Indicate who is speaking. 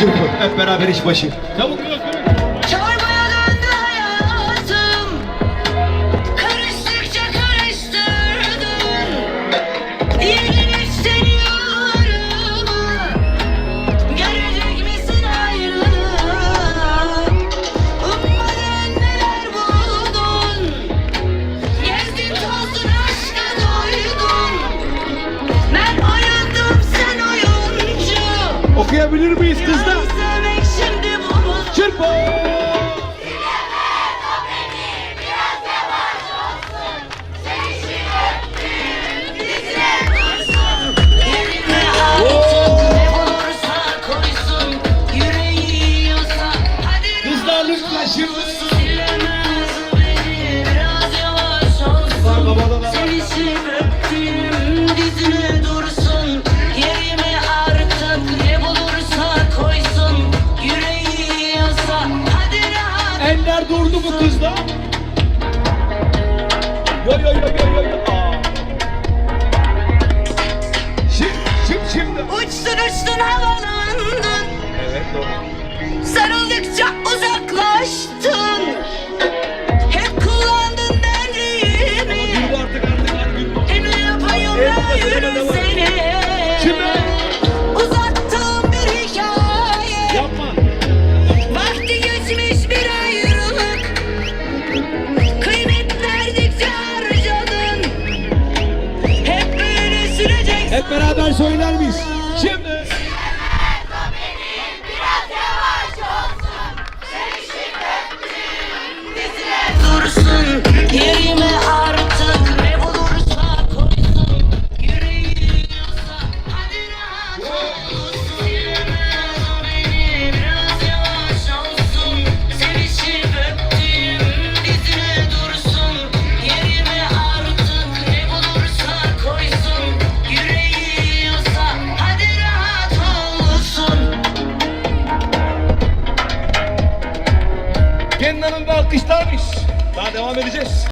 Speaker 1: Çırpın hep beraber iş başı. Çabuk. Okuyabilir miyiz kızlar? Çırpın. Kızlar lütfen şimdi. Durdu mu kızlar? Yo yo yo yo yo yo. Aa. Şimdi, şimdi, şimdi.
Speaker 2: Uçtun uçtun havalandın
Speaker 1: Evet doğru.
Speaker 2: Sarıldıkça uzaklaştın Hep kullandın benliğimi
Speaker 1: gül.
Speaker 2: Emri yapayım yürü seni
Speaker 1: söyler miyiz? Şimdi. Hanım ve alkışlarmış. Daha devam edeceğiz.